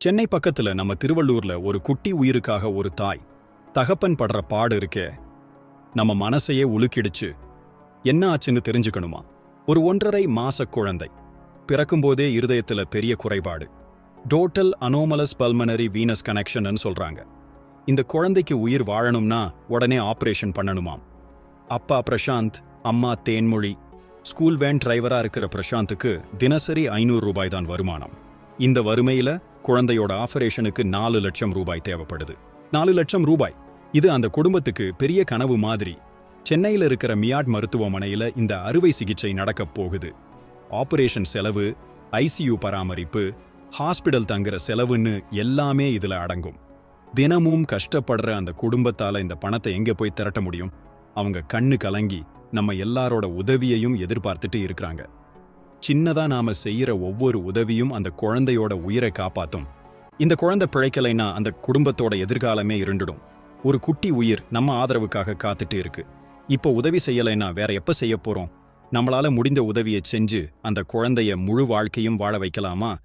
சென்னை பக்கத்துல நம்ம திருவள்ளூர்ல ஒரு குட்டி உயிருக்காக ஒரு தாய் தகப்பன் படுற பாடு இருக்கே. நம்ம மனசையே உலுக்கிடுச்சு. என்ன ஆச்சுன்னு தெரிஞ்சுக்கணுமா? ஒரு ஒன்றரை மாச குழந்தை. பிறக்கும்போதே இருதயத்துல பெரிய குறைபாடு. Total anomalous pulmonary venous connection சொல்றாங்க. இந்த குழந்தைக்கு உயிர் வாழணும்னா உடனே ஆபரேஷன் பண்ணணுமாம். அப்பா பிரசாந்த் அம்மா தேன்மொழி ஸ்கூல் வேன் டிரைவரா இருக்கிற பிரசாந்துக்கு தினசரி ஐநூறு ரூபாய் தான் வருமானம். இந்த வறுமையில குழந்தையோட ஆபரேஷனுக்கு நாலு லட்சம் ரூபாய் தேவைப்படுது. நாலு லட்சம் ரூபாய். இது அந்த குடும்பத்துக்கு பெரிய கனவு மாதிரி. சென்னையில இருக்கிற மியாட் மருத்துவமனையில இந்த அறுவை சிகிச்சை நடக்கப் போகுது. ஆபரேஷன் செலவு ஐசியூ பராமரிப்பு ஹாஸ்பிடல் தங்குற செலவுன்னு எல்லாமே இதுல அடங்கும். தினமும் கஷ்டப்படுற அந்த குடும்பத்தால இந்த பணத்தை எங்க போய் திரட்ட முடியும்? அவங்க கண்ணு கலங்கி நம்ம எல்லாரோட உதவியையும் எதிர்பார்த்துட்டு இருக்கிறாங்க. சின்னதா நாம செய்யற ஒவ்வொரு உதவியும் அந்த குழந்தையோட உயிரை காப்பாத்தும். இந்த குழந்தை பிழைக்கலைன்னா அந்த குடும்பத்தோட எதிர்காலமே இருண்டுடும். ஒரு குட்டி உயிர் நம்ம ஆதரவுக்காக காத்துட்டு இருக்கு. இப்போ உதவி செய்யலைன்னா வேற எப்ப செய்ய போறோம்? நம்மளால முடிந்த உதவியை செஞ்சு அந்த குழந்தைய முழு வாழ்க்கையும் வாழ வைக்கலாமா?